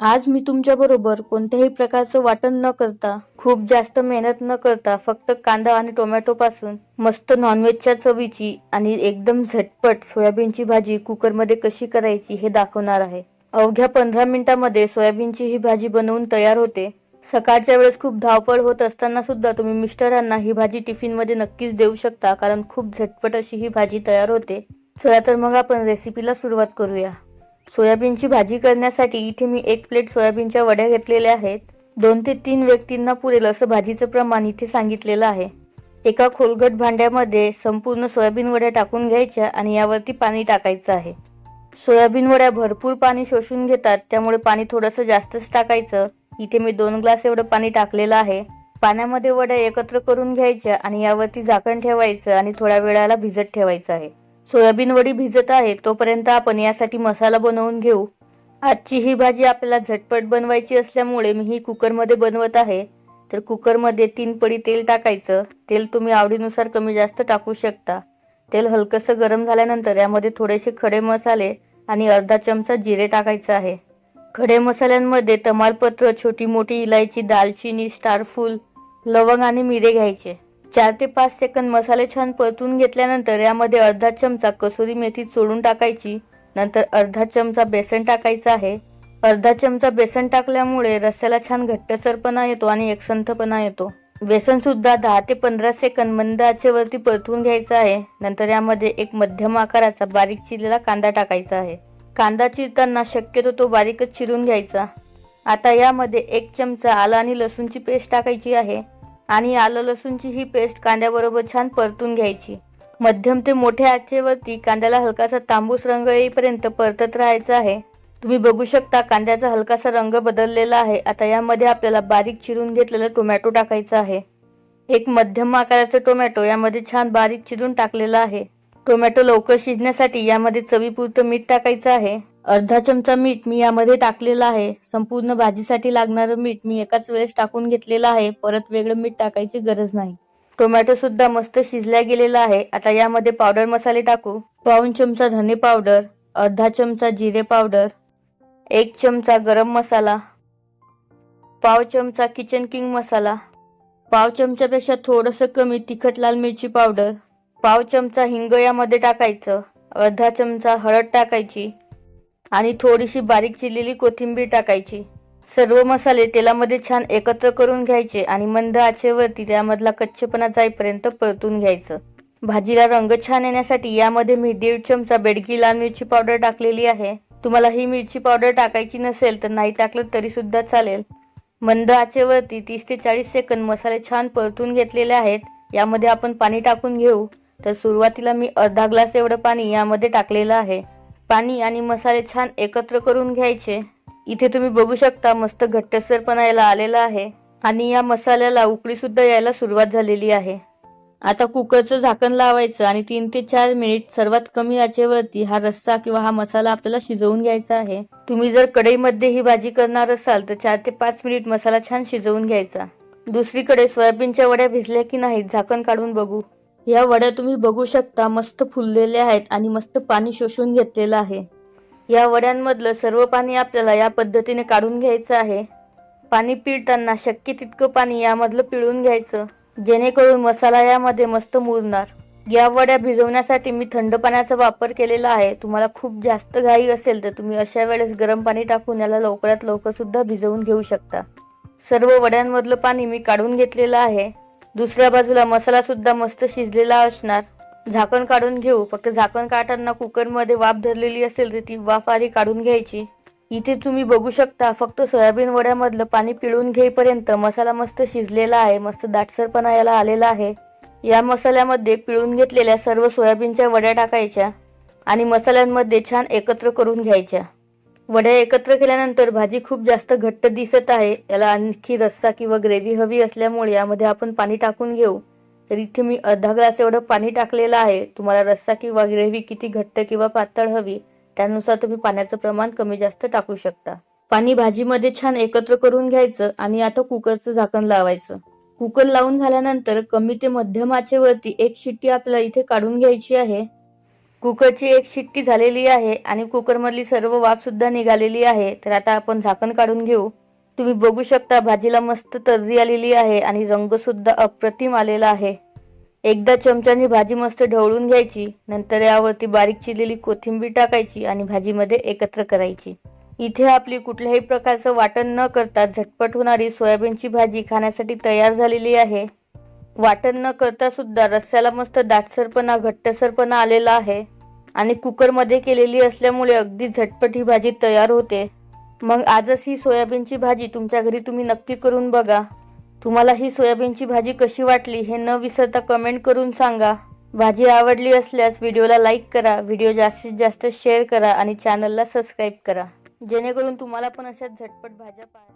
आज मी तुमच्या बरोबर कोणत्याही प्रकारचं वाटण न करता खूप जास्त मेहनत न करता फक्त कांदा आणि टोमॅटो पासून मस्त नॉनव्हेजच्या चवीची आणि एकदम झटपट सोयाबीनची भाजी कुकरमध्ये कशी करायची हे दाखवणार आहे. अवघ्या पंधरा मिनिटामध्ये सोयाबीनची ही भाजी बनवून तयार होते. सकाळच्या वेळेस खूप धावपळ होत असताना सुद्धा तुम्ही मिस्टरांना ही भाजी टिफिनमध्ये नक्कीच देऊ शकता कारण खूप झटपट अशी ही भाजी तयार होते. चला तर मग आपण रेसिपीला सुरुवात करूया. सोयाबीनची भाजी करण्यासाठी इथे मी एक प्लेट सोयाबीनच्या वड्या घेतलेल्या आहेत. दोन ते तीन व्यक्तींना पुरेल असं भाजीचं प्रमाण इथे सांगितलेलं आहे. एका खोलगट भांड्यामध्ये संपूर्ण सोयाबीन वड्या टाकून घ्यायच्या आणि यावरती पाणी टाकायचं आहे. सोयाबीन वड्या भरपूर पाणी शोषून घेतात त्यामुळे पाणी थोडंसं जास्तच टाकायचं. इथे मी दोन ग्लास एवढं पाणी टाकलेलं आहे. पाण्यामध्ये वड्या एकत्र करून घ्यायच्या आणि यावरती झाकण ठेवायचं आणि थोड्या वेळाला भिजत ठेवायचं आहे. सोयाबीन वडी भिजत आहे तोपर्यंत आपण यासाठी मसाला बनवून घेऊ. आजची ही भाजी आपल्याला झटपट बनवायची असल्यामुळे मी ही कुकरमध्ये बनवत आहे. तर कुकरमध्ये तीन पडी तेल टाकायचं. तेल तुम्ही आवडीनुसार कमी जास्त टाकू शकता. तेल हलकंसं गरम झाल्यानंतर यामध्ये थोडेसे खडे मसाले आणि अर्धा चमचा जिरे टाकायचं आहे. खडे मसाल्यांमध्ये तमालपत्र छोटी मोठी इलायची दालचिनी स्टारफूल लवंग आणि मिरे घ्यायचे. चार ते पाच सेकंद मसाले छान परतून घेतल्यानंतर यामध्ये अर्धा चमचा कसुरी मेथी चोळून टाकायची. नंतर अर्धा चमचा बेसन टाकायचं आहे. अर्धा चमचा बेसन टाकल्यामुळे रस्स्याला छान घट्टसरपणा येतो आणि एकसंथपणा येतो. बेसन सुद्धा दहा ते पंधरा सेकंद मंद आचेवरती परतून घ्यायचं आहे. नंतर यामध्ये एक मध्यम आकाराचा बारीक चिरलेला कांदा टाकायचा आहे. कांदा चिरताना शक्यतो तो बारीकच चिरून घ्यायचा. आता यामध्ये एक चमचा आलं आणि लसूणची पेस्ट टाकायची आहे. आणि आलं लसूणची ही पेस्ट कांद्याबरोबर छान परतून घ्यायची. मध्यम ते मोठ्या आचेवरती कांद्याला हलकासा तांबूस रंग येईपर्यंत परतत राहायचं आहे. तुम्ही बघू शकता कांद्याचा हलकासा रंग बदललेला आहे. आता यामध्ये आपल्याला बारीक चिरून घेतलेलं टोमॅटो टाकायचं आहे. एक मध्यम आकाराचं टोमॅटो यामध्ये छान बारीक चिरून टाकलेलं आहे. टोमॅटो लवकर शिजण्यासाठी यामध्ये चवीपुरतं मीठ टाकायचं आहे. अर्धा चमचा मीठ मी यामध्ये टाकलेलं आहे. संपूर्ण भाजीसाठी लागणारं मीठ मी एकाच वेळेस टाकून घेतलेलं आहे. परत वेगळं मीठ टाकायची गरज नाही. टोमॅटो सुद्धा मस्त शिजल्या गेलेला आहे. आता यामध्ये पावडर मसाले टाकू. पाऊन चमचा धने पावडर अर्धा चमचा जिरे पावडर एक चमचा गरम मसाला पाव चमचा किचन किंग मसाला पाव चमच्यापेक्षा थोडंसं कमी तिखट लाल मिरची पावडर पाव चमचा हिंग यामध्ये टाकायचं अर्धा चमचा हळद टाकायची आणि थोडीशी बारीक चिरलेली कोथिंबीर टाकायची. सर्व मसाले तेलामध्ये छान एकत्र करून घ्यायचे आणि मंद आचेवरती त्यामधला कच्चेपणा जाईपर्यंत परतून घ्यायचं. भाजीला रंग छान येण्यासाठी यामध्ये मी दीड चमचा बेडगी लाल मिरची पावडर टाकलेली आहे. तुम्हाला ही मिरची पावडर टाकायची नसेल तर नाही टाकलं तरी सुद्धा चालेल. मंद आचेवरती तीस ते चाळीस सेकंद मसाले छान परतून घेतलेले आहेत. यामध्ये आपण पाणी टाकून घेऊ. तर सुरुवातीला मी अर्धा ग्लास एवढं पाणी यामध्ये टाकलेलं आहे. पाणी आणि मसाले छान एकत्र करून घ्यायचे. इथे तुम्ही बघू शकता मस्त घट्टसरपणा यायला आलेला आहे. आणि या मसाल्याला उकळी सुद्धा यायला सुरुवात झालेली आहे. आता कुकरचं झाकण लावायचं आणि तीन ते चार मिनिट सर्वात कमी आचेवरती हा रस्सा किंवा हा मसाला आपल्याला शिजवून घ्यायचा आहे. तुम्ही जर कढईमध्ये ही भाजी करणार असाल तर चार ते पाच मिनिट मसाला छान शिजवून घ्यायचा. दुसरीकडे सोयाबीनच्या वड्या भिजल्या की नाहीत झाकण काढून बघू. या वड्या तुम्ही बघू शकता मस्त फुललेल्या आहेत आणि मस्त पाणी शोषून घेतलेलं आहे. या वड्यांमधलं सर्व पाणी आपल्याला या पद्धतीने काढून घ्यायचं आहे. पाणी पिळताना शक्य तितकं पाणी यामधलं पिळून घ्यायचं जेणेकरून मसाला यामध्ये मस्त मुरणार. या वड्या भिजवण्यासाठी मी थंड पाण्याचा वापर केलेला आहे. तुम्हाला खूप जास्त घाई असेल तर तुम्ही अशा वेळेस गरम पाणी टाकून याला लवकरात लवकर सुद्धा भिजवून घेऊ शकता. सर्व वड्यांमधलं पाणी मी काढून घेतलेलं आहे. दुसऱ्या बाजूला मसाला सुद्धा मस्त शिजलेला असणार. झाकण काढून घेऊ. फक्त झाकण काढताना कुकरमध्ये वाफ धरलेली असेल तर ती वाफ आधी काढून घ्यायची. इथे तुम्ही बघू शकता फक्त सोयाबीन वड्यामधलं पाणी पिळून घेईपर्यंत मसाला मस्त शिजलेला आहे. मस्त दाटसरपणा याला आलेला आहे. या मसाल्यामध्ये पिळून घेतलेल्या सर्व सोयाबीनच्या वड्या टाकायच्या आणि मसाल्यांमध्ये छान एकत्र करून घ्यायच्या. वड्या एकत्र केल्यानंतर भाजी खूप जास्त घट्ट दिसत आहे. याला आणखी रस्सा किंवा ग्रेव्ही हवी असल्यामुळे यामध्ये आपण पाणी टाकून घेऊ. तर इथे मी अर्धा ग्लास एवढं पाणी टाकलेलं आहे. तुम्हाला रस्सा किंवा ग्रेव्ही किती घट्ट किंवा पातळ हवी त्यानुसार तुम्ही पाण्याचं प्रमाण कमी जास्त टाकू शकता. पाणी भाजीमध्ये छान एकत्र करून घ्यायचं आणि आता कुकरचं झाकण लावायचं. कुकर लावून झाल्यानंतर कमी ते मध्यम आचेवरती एक शिट्टी आपल्याला इथे काढून घ्यायची आहे. कुकरची एक शिट्टी झालेली आहे आणि कुकरमधली सर्व वाफसुद्धा निघालेली आहे. तर आता आपण झाकण काढून घेऊ. तुम्ही बघू शकता भाजीला मस्त तर्जी आलेली आहे आणि रंगसुद्धा अप्रतिम आलेला आहे. एकदा चमच्याने भाजी मस्त ढवळून घ्यायची नंतर यावरती बारीक चिरलेली कोथिंबीर टाकायची आणि भाजीमध्ये एकत्र करायची. इथे आपली कुठल्याही प्रकारचं वाटण न करता झटपट होणारी सोयाबीनची भाजी खाण्यासाठी तयार झालेली आहे. वाटण न करता सुद्धा रस्स्याला मस्त दाटसरपणा घट्टसरपणा आलेला आहे. आणि कुकरमध्ये केलेली असल्यामुळे अगदी झटपट ही भाजी तयार होते. मग आजच ही सोयाबीनची भाजी तुमच्या घरी तुम्ही नक्की करून बघा. तुम्हाला ही सोयाबीनची भाजी कशी वाटली हे न विसरता कमेंट करून सांगा. भाजी आवडली असल्यास व्हिडिओला लाईक करा व्हिडिओ जास्तीत जास्त शेअर करा आणि चॅनलला सबस्क्राईब करा. जेणेकरून तुम्हाला पण अशा झटपट भाज्या पा